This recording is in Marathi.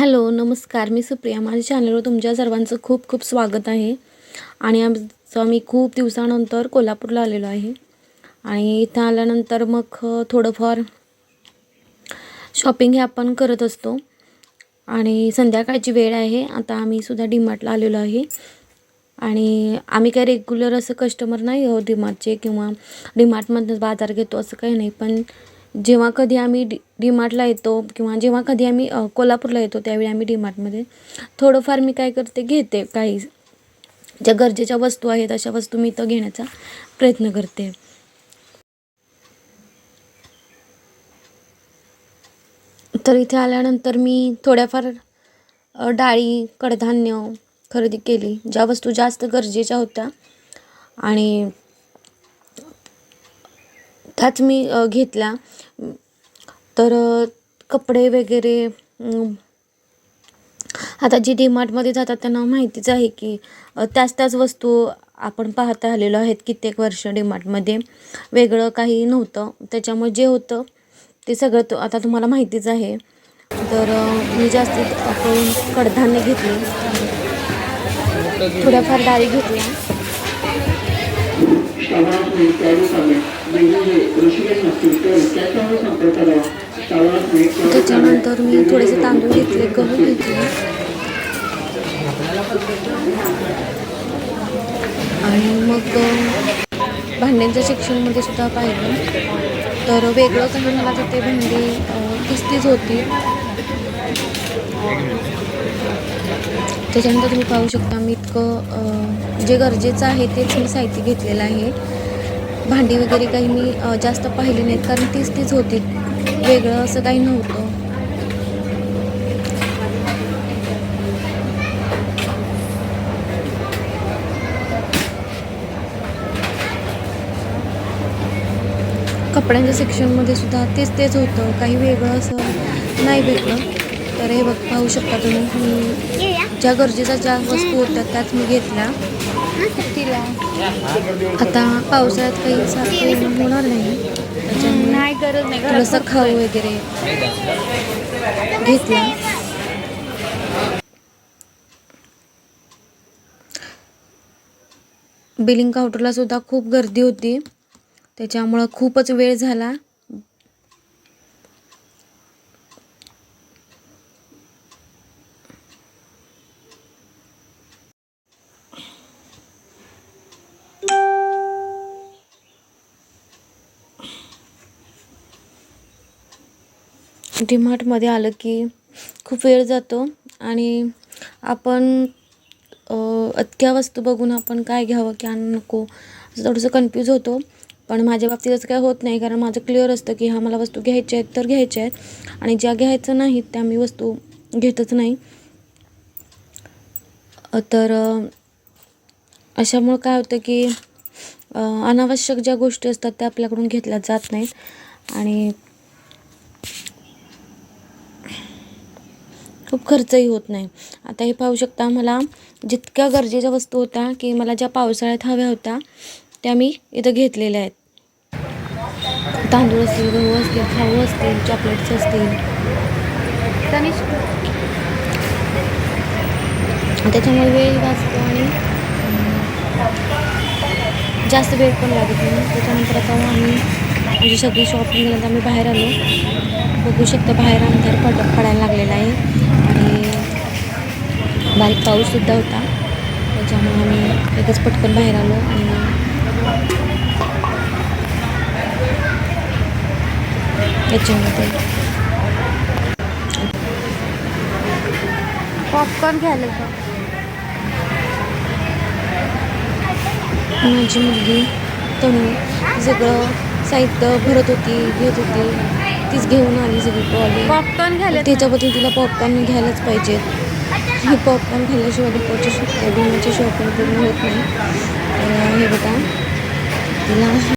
हॅलो नमस्कार. मी सुप्रिया. माझ्या चॅनलवर तुमच्या सर्वांचं खूप खूप स्वागत आहे. आणि आमचं मी खूप दिवसानंतर कोल्हापूरला आलेलो आहे. आणि इथं आल्यानंतर मग थोडंफार शॉपिंग हे आपण करत असतो. आणि संध्याकाळची वेळ आहे. आता आम्ही सुद्धा डीमार्टला आलेलो आहे. आणि आम्ही काय रेग्युलर असं कस्टमर नाही आहोत डीमार्टचे किंवा डीमार्टमधूनच बाजार घेतो असं काही नाही. पण जेव्हा कधी आम्ही डी डी मार्टला येतो किंवा जेव्हा कधी आम्ही कोल्हापूरला येतो त्यावेळी आम्ही डीमार्टमध्ये थोडंफार मी काय करते घेते काही ज्या गरजेच्या वस्तू आहेत अशा वस्तू मी इथं घेण्याचा प्रयत्न करते. तर इथे आल्यानंतर मी थोड्याफार डाळी कडधान्य खरेदी केली. ज्या वस्तू जास्त गरजेच्या होत्या आणि त्याच मी घेतला घेतल्या. तर कपडे वगैरे आता जे डीमार्टमध्ये जातात त्यांना माहितीच आहे की त्याच त्याच वस्तू आपण पाहता आलेलो आहेत कित्येक वर्ष डीमार्टमध्ये. वेगळं काही नव्हतं. त्याच्यामुळे जे होतं ते सगळं तो आता तुम्हाला माहितीच आहे. तर मी जास्तीत आपण कडधान्य घेतली. थोड्याफार डाळी घेतल्या. म्हणजे त्याच्यानंतर मी थोडेसे तांदूळ घेतले गहू घेतले. आणि मग भांड्यांच्या सेक्शनमध्ये सुद्धा पाहिलं. तर वेगळं काही मला तिथे भांडी अ, तीच तीच होती. त्याच्यानंतर तुम्ही पाहू शकता मी इतकं जे गरजेचं आहे तेच मी साहित्य घेतलेलं आहे. भांडी वगैरे काही मी जास्त पाहिली नाहीत कारण तीच तीच होती. वेगळं असं काही नव्हतं. कपड्यांच्या सेक्शनमध्ये सुद्धा तेच तेच होतं. काही वेगळं असं नाही भेटलं. तर हे बघ पाहू शकता तुम्ही. ज्या गरजेच्या ज्या वस्तू होत्या त्याच मी घेतल्या. आता पावसाळ्यात काही सारखं होणार नाही. त्याच्यामुळे नाही गरज नाही. थोडंसं खाऊ वगैरे घेतला. बिलिंग काउंटरला सुद्धा खूप गर्दी होती. त्याच्यामुळं खूपच वेळ झाला. डीमार्टमध्ये आलं की खूप वेळ जातो आणि आपण अतक्या वस्तू बघून आपण काय घ्यावं की आणि नको. असं थोडंसं कन्फ्यूज होतो. पण माझ्या बाबतीत असं काय होत नाही कारण माझं क्लिअर असतं की हा मला वस्तू घ्यायच्या आहेत तर घ्यायच्या आहेत. आणि ज्या घ्यायचं नाहीत त्या मी वस्तू घेतच नाही. तर अशामुळं काय होतं की अनावश्यक ज्या गोष्टी असतात त्या आपल्याकडून घेतल्या जात नाहीत. आणि खूप खर्चही होत नाही. आता हे पाहू शकता मला जितक्या गरजेच्या वस्तू होत्या की मला ज्या पावसाळ्यात हव्या होत्या त्या मी इथं घेतलेल्या आहेत. तांदूळ असतील गहू असतील खाऊ असतील चॉकलेट्स असतील. त्याच्यामुळे वेळ वाचतो आणि जास्त वेळ पण लागत नाही. त्याच्यानंतर आता आम्ही म्हणजे सगळी शॉपिंग केल्यानंतर आम्ही बाहेर आलो. बघू शकता बाहेर अंधार पड पडायला लागलेला आहे. आणि बारीक पाऊससुद्धा होता. त्याच्यामुळे आम्ही लगेच पटकन बाहेर आलो आणि याच्यामध्ये पॉपकॉर्न घ्यायला का माझी मुलगी तनू सगळं साहित्य भरत होती घेत होती. तीच घेऊन आली सगळी ट्रॉली पॉपकॉर्न घ्यायला त्याच्याबद्दल तिला पॉपकॉर्न घ्यायलाच पाहिजेत ही पॉपकॉर्न खाल्ल्याशिवाय दुपारची शॉपिंगची शॉपिंग पूर्ण होत नाही. हे बघा तिला